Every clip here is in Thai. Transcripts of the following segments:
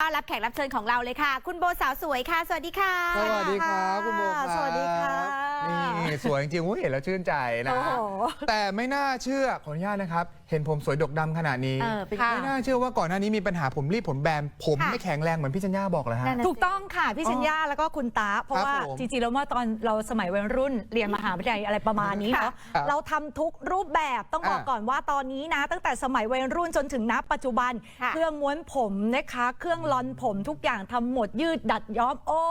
ต้อนรับแขกรับเชิญของเราเลยค่ะ คุณโบสาวสวยค่ะ สวัสดีค่ะ สวัสดีครับคุณโบครับ สวัสดีค่ะ นี่สวยจริงๆอุ๊ยเห็นแล้วชื่นใจนะโอ้โหแต่ไม่น่าเชื่อขออนุญาตนะครับ เห็นผมสวยดกดำขนาดนี้ เออเป็นไง ไม่น่าเชื่อว่าก่อนหน้านี้มีปัญหาผมรีบผมแบนผมค่ะ ไม่แข็งแรงเหมือนพี่ชัญญาบอกเลยฮะ นั่นน่ะ ถูกต้องค่ะ พี่อ๋อชัญญาแล้วก็คุณตาเพราะครับว่าผมจริงๆแล้วเมื่อตอนเราสมัยวัยรุ่นเรียนมหาวิทยาลัยอะไรประมาณนี้เนาะครับเราทำทุกรูปแบบต้องบอกอ่าก่อนว่าตอนนี้นะ ตั้งแต่สมัยวัยรุ่นจนถึงณปัจจุบัน ค่ะ เครื่องม้วนผมนะคะ เครื่องลอนผมทุกอย่างทำหมดยืดดัดย้อมโอ้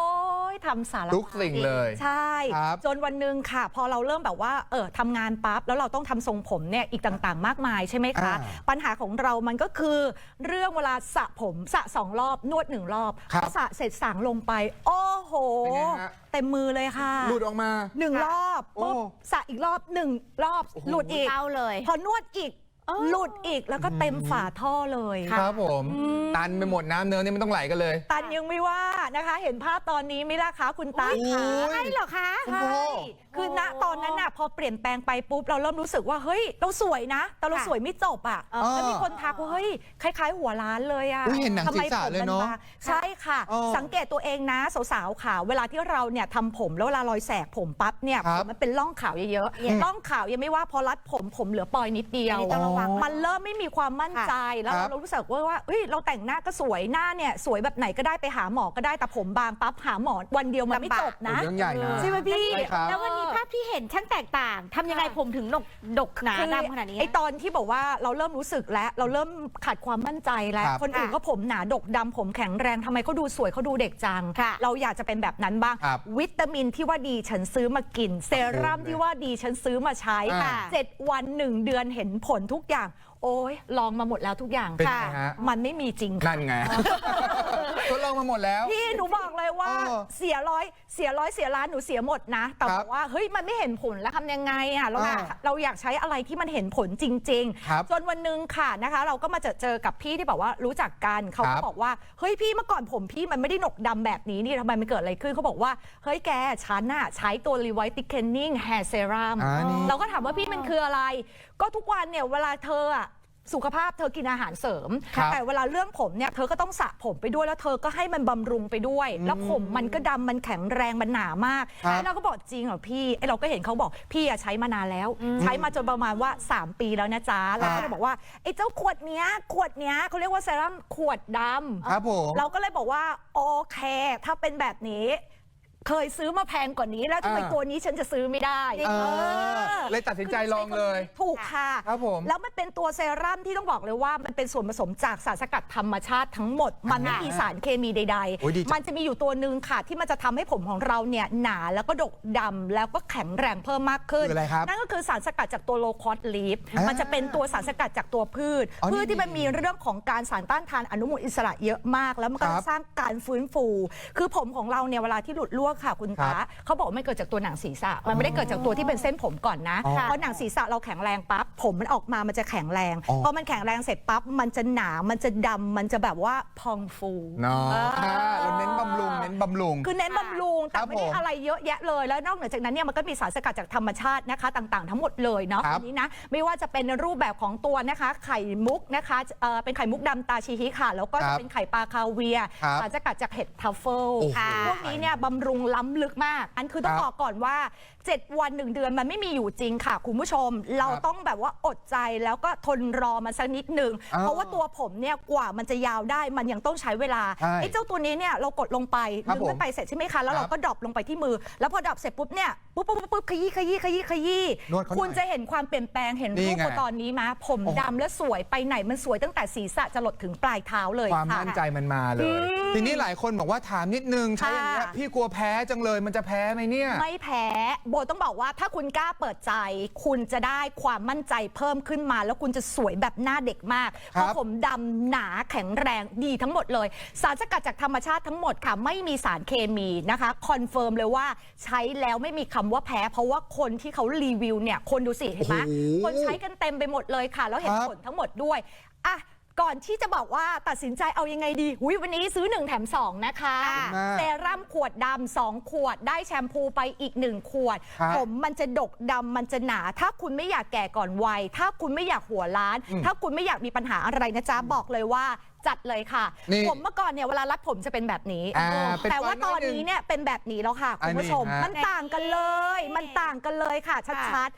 ย ทำสารทุกสิ่งเลย ใช่ครับจนวันหนึ่งค่ะ พอเราเริ่มแบบว่าเออทำงานปั๊บแล้วเราต้องทำทรงผมเนี่ยอีกต่างๆ มากมายใช่ไหมคะอ่าปัญหาของเรามันก็คือเรื่องเวลาสระผมสระสองรอบนวดหนึ่งรอบครับพอสระเสร็จสางลงไป โอ้โหเป็นไงฮะเต็มมือเลยค่ะ หลุดออกมาหนึ่งค่ะรอบโอ้ปุ๊บสระอีกรอบหนึ่งรอบโอ้โหหลุดอีกเข้าเลย พอนวดอีกเออ หลุดอีกแล้วก็เต็มฝาท่อเลย ครับผม ตันไปหมดน้ำเนื้อนี่ไม่ต้องไหลกันเลย ตันยังไม่ว่านะคะ เห็นภาพตอนนี้ไหมล่ะคะคุณตาโอ้ยใช่เหรอคะ คุณโบใช่คือณตอนนั้นน่ะพอเปลี่ยนแปลงไปปุ๊บเราเริ่มรู้สึกว่าเฮ้ย เราสวยนะ แต่เราค่ะ สวยไม่จบอะเออแล้วมีคนทักว่าเฮ้ยคล้าย ๆ หัวล้านเลยอะอุ๊ยเห็นหนังทำไมศีรษะผมเลยมันเนอะบางใช่ค่ะเออสังเกตตัวเองนะสาวๆค่ะเวลาที่เราเนี่ยทำผมแล้วเวลารอยแสกผมปั๊บเนี่ยครัผบมมันเป็นร่องขาวเยอะอืม ๆร่องขาวยังไม่ว่าพอรัดผมผมเหลือปลอยนิดเดียว อันนี้ต้องระวังมันเริ่มไม่มีความมั่นใจแล้วครับ เรารู้สึกว่าว่าเฮ้ยเราแต่งหน้าก็สวยหน้าเนี่ยสวยแบบไหนก็ได้ไปหาหมอก็ได้แต่ผมบางปั๊บหาหมอวันเดียวมันไม่จบนะโอ้เรื่องใหญ่นะ ใช่ไหมพี่ ใช่ครับ แล้ววันนี้ภาพที่เห็นช่างแตกต่างทำยังไงค่ะผมถึงดกดกหนาคือดำขนาดนี้ ไอตอนที่บอกว่าเราเริ่มรู้สึกแล้ว เราเริ่มขาดความมั่นใจแล้ว ครับคนอื่นค่ะก็ผมหนาดกดำผมแข็งแรงทำไมเขาดูสวยเขาดูเด็กจัง ค่ะ เราอยากจะเป็นแบบนั้นบ้าง ครับวิตามินที่ว่าดีฉันซื้อมากิน เซรั่มโอ้โหที่ว่าดีฉันซื้อมาใช้อ่า เจ็ดวันหนึ่งเดือนเห็นผลทุกอย่าง โอ้ยลองมาหมดแล้วทุกอย่างเป็นไงค่ะฮะ มันไม่มีจริงค่ะ นั่นไง ทดลองมาหมดแล้ว พี่หนูบอกเลยว่าเออเสียร้อยเสียร้อยเสียล้านหนูเสียหมดนะ แต่ครับบอกว่าเฮ้ยมันไม่เห็นผลแล้วทำยังไงอะเราอยากอ่าเราอยากใช้อะไรที่มันเห็นผลจริงครับๆจนวันหนึ่งค่ะนะคะ เราก็มาเจอเจอกับพี่ที่บอกว่ารู้จักกันเขาครัก็บบอกว่าเฮ้ยพี่เมื่อก่อนผมพี่มันไม่ได้หนกดำแบบนี้นี่ทำไมมันเกิดอะไรขึ้นเขาบอกว่าเฮ้ยแกฉันน่ะใช้ตัว Revitalizing Hair Serum อ่านี่ เราก็ถามว่าพี่มันคืออะไร ก็ทุกวันเนี่ยเวลาเธออะ สุขภาพเธอกินอาหารเสริม ครับแต่เวลาเรื่องผมเนี่ยเธอก็ต้องสระผมไปด้วยแล้วเธอก็ให้มันบำรุงไปด้วย แล้วผมมันก็ดำมันแข็งแรงมันหนามากครับแล้วเราก็บอกจริงเหรอพี่ไอ้เราก็เห็นเขาบอกพี่อะใช้มานานแล้ว ใช้มาจนประมาณว่า 3 ปีแล้วนะจ๊ะแล้วก็เลยบอกว่าไอ้เจ้าขวดเนี้ยขวดเนี้ยเขาเรียกว่าเซรั่มขวดดำ ครับผม เราก็เลยบอกว่า โอเค ถ้าเป็นแบบนี้ เคยซื้อมาแพงกว่านี้แล้วทำไมอ่า ตัวนี้ฉันจะซื้อไม่ได้เออเลยตัดสินใจลองเลย ถูกค่ะ ครับผม แล้วมันเป็นตัวเซรั่มที่ต้องบอกเลยว่ามันเป็นส่วนผสมจากสารสกัดธรรมชาติทั้งหมด มันไม่มีสารเคมีใด โอ้ยดีจัง ๆ มันจะมีอยู่ตัวหนึ่งค่ะ ที่มันจะทำให้ผมของเราเนี่ยหนาแล้วก็ดกดำแล้วก็แข็งแรงเพิ่มมากขึ้น คืออะไรครับนั่นก็คือสารสกัดจากตัวโลคอสลีฟอ่ามัมันจะเป็นตัวสารสกัดจากตัวพืชอ๋อพืชนี่ที่มันมีเรื่องของการสารต้านทานอนุมูลอิสระเยอะมาก แล้วมันก็ครัจะบ สร้างการฟื้นฟู คือผมของเราเนี่ยเวลาที่หลุดลวกค่ะคุณครัตาบเขาบอกว่ามันเกิดจากตัวหนังศีรษะ มันไม่ได้เกิดจากตัวที่เป็นเส้นผมก่อนนะอ๋อเพราะหนังศีรษะเราแข็งแรงปั๊บผมมันออกมามันจะแข็งแรงอ๋อพอมันแข็งแรงเสร็จปั๊บมันจะหนามันจะดำมันจะแบบว่าพองฟูเนาะ บำรุงเน้นบำรุง คือเน้นบำรุงแต่ครับไม่ได้ผมอะไรเยอะแยะเลย แล้วนอกเหนือจากนั้นเนี่ยมันก็มีสารสกัดจากธรรมชาตินะคะ ต่างๆ ทั้งหมดเลยเนาะครับอันนี้นะไม่ว่าจะเป็นรูปแบบของตัวนะคะ ไข่มุกนะคะเอ่อเป็นไข่มุกดำตาชีฮิค่ะ แล้วก็ครัจะบเป็นไข่ปลาคาเวียร์ครับสารสกัดจากเห็ดทัฟเฟิลโอ้โหค่ะพวกนี้เนี่ยบำรุงล้ำลึกมาก อันคือต้องครับ บอกก่อนว่า 7 วัน 1 เดือนมันไม่มีอยู่จริงค่ะ คุณผู้ชม เราครับต้องแบบว่าอดใจแล้วก็ทนรอมันสักนิดหนึ่งอ้าวเพราะว่าตัวผมเนี่ยกว่ามันจะยาวได้มันยังต้องใช้เวลาใช่ ไอ้เจ้าตัวนี้เนี่ยเรากดลงไป ครับดึงขึ้นไปเสร็จใช่ไหมคะแล้วเราก็ดรอปลงไปที่มือ แล้วพอดรอปเสร็จปุ๊บเนี่ย ปุ๊บปุ๊บปุ๊บขยี้ขยี้ขยี้ขยี้นวดเขาหน่อยคุณจะเห็นความเปลี่ยนแปลงเห็นนี่รูปไงเขาตอนนี้มาผมโอ้โห ดำและสวยไปไหนมันสวยตั้งแต่ศีรษะจะหลดถึงปลายเท้าเลยความค่ะ มั่นใจมันมาเลย ทีนี้หลายคนบอกว่าถามนิดนึงใช้อย่างเงี้ยค่ะ พี่กลัวแพ้จังเลยมันจะแพ้ไหมเนี่ย ไม่แพ้โบต้องบอกว่าถ้าคุณกล้าเปิดใจ คุณจะได้ความมั่นใจเพิ่มขึ้นมา แล้วคุณจะสวยแบบหน้าเด็กมากครับเพราะผมดำหนาแข็งแรงดีทั้งหมดเลย สารสกัดจากธรรมชาติทั้งหมดค่ะ ไม่มีสารเคมีนะคะ คอนเฟิร์มเลยว่าใช้แล้วไม่มีคำว่าแพ้ เพราะว่าคนที่เขารีวิวเนี่ยคนดูสิเห็นไหมโอ้โหคนใช้กันเต็มไปหมดเลยค่ะ แล้วเห็นครับ ผลทั้งหมดด้วยอะ ก่อนที่จะบอกว่าตัดสินใจเอายังไงดีหุยวันนี้ซื้อ 1 แถม 2 นะคะขอบคุณมากเซรั่มขวดดำสองขวด ได้แชมพูไปอีก 1 ขวด ครับผมมันจะดกดำมันจะหนา ถ้าคุณไม่อยากแก่ก่อนวัย ถ้าคุณไม่อยากหัวล้าน อืมถ้าคุณไม่อยากมีปัญหาอะไรนะจ๊ะ บอกเลยว่าจัดเลยค่ะ นี่ผมเมื่อก่อนเนี่ยเวลารัดผมจะเป็นแบบนี้ อ่าเป็นแต่ว่าก้ตออนนน้อยหนึ่งนี้เนี่ยเป็นแบบนี้แล้วค่ะคุณผู้ชม อันนี้ฮะ มันต่างกันเลย มันต่างกันเลยค่ะชัด